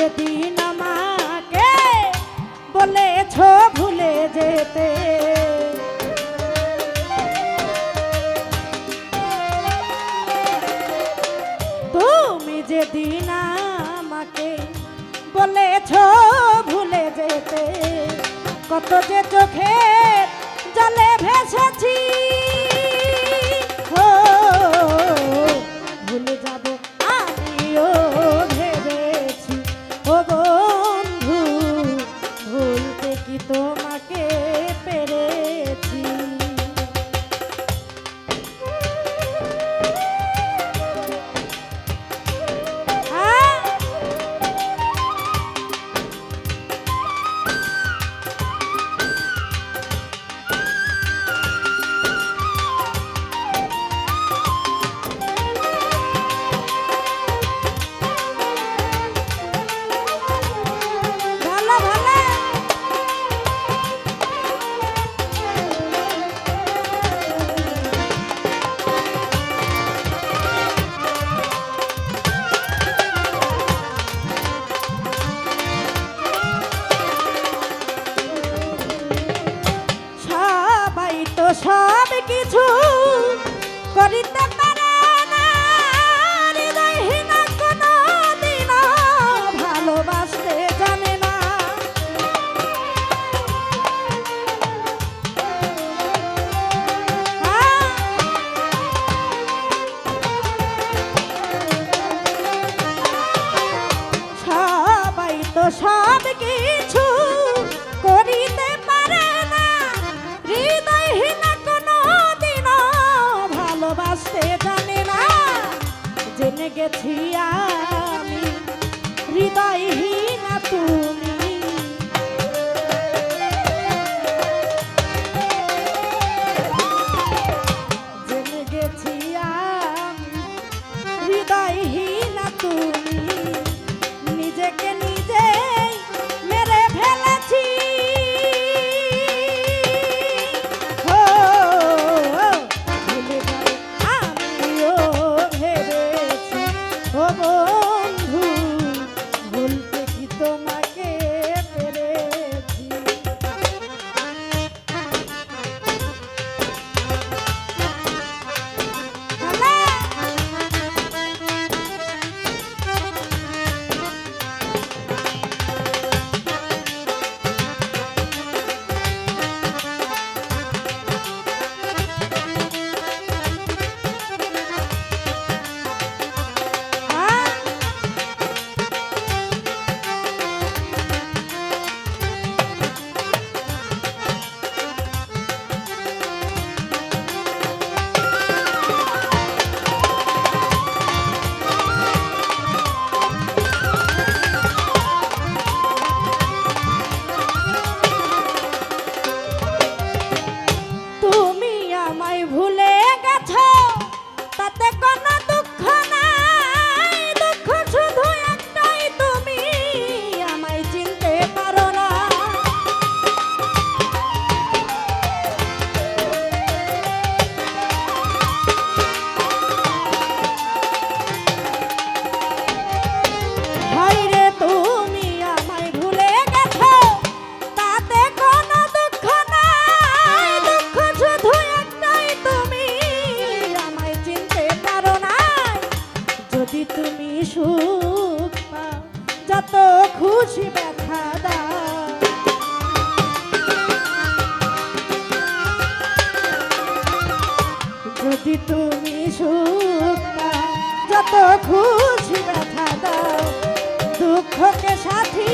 সেদিন মাকে বলেছ ভুলে যেতে। তুমি যেদিন আমাকে বলেছ ভুলে যেতে কত যে চোখে Yeah. সব কিছু করিতে পারে না। হৃদয়হীন কোনো দিন ভালোবাসতে জানে না। জেনে গেছি আর যত খুশি ব্যথা দাও। যদি তুমি সুখ যত খুশি ব্যথা দাও দুঃখকে সাথী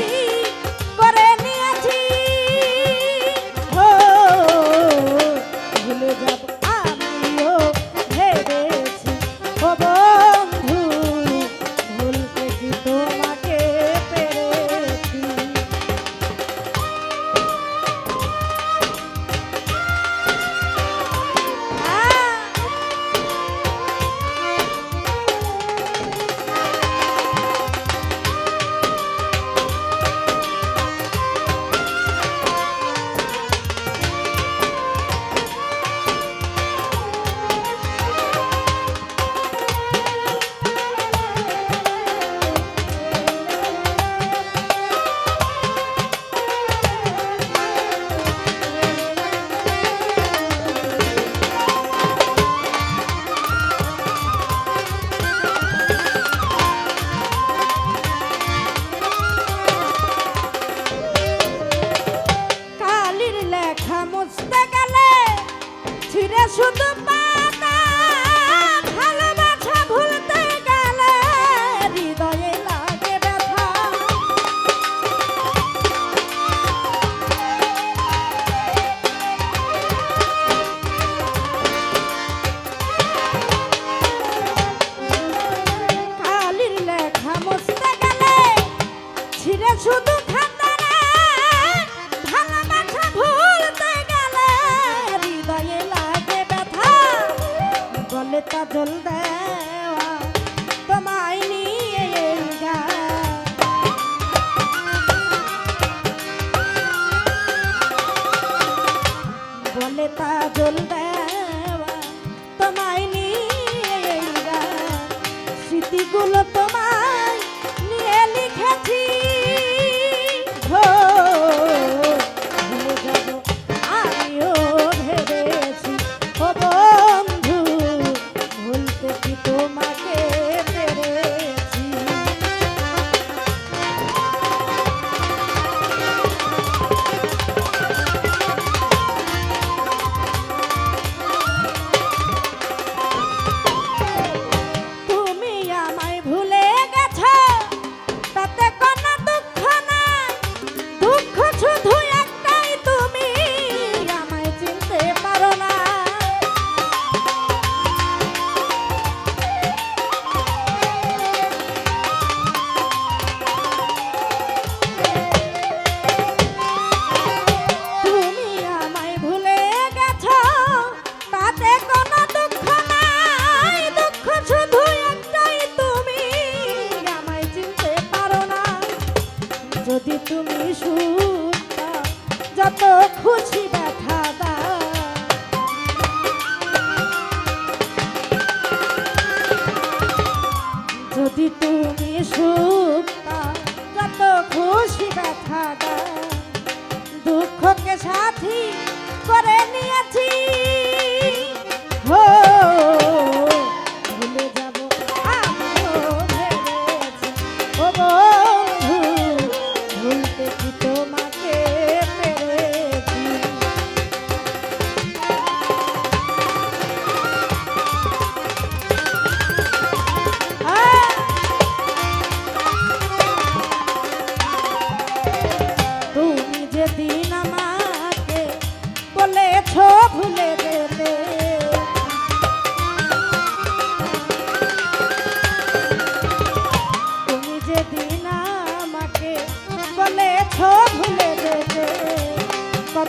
জল দেওয়া তোমায় বলে তা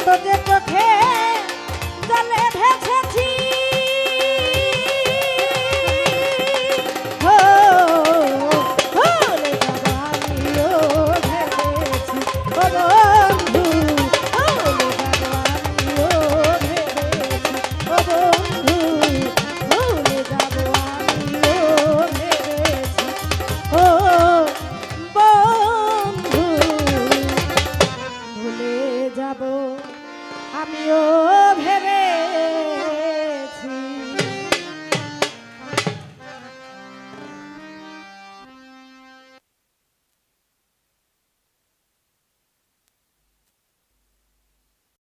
ভুলে যেতে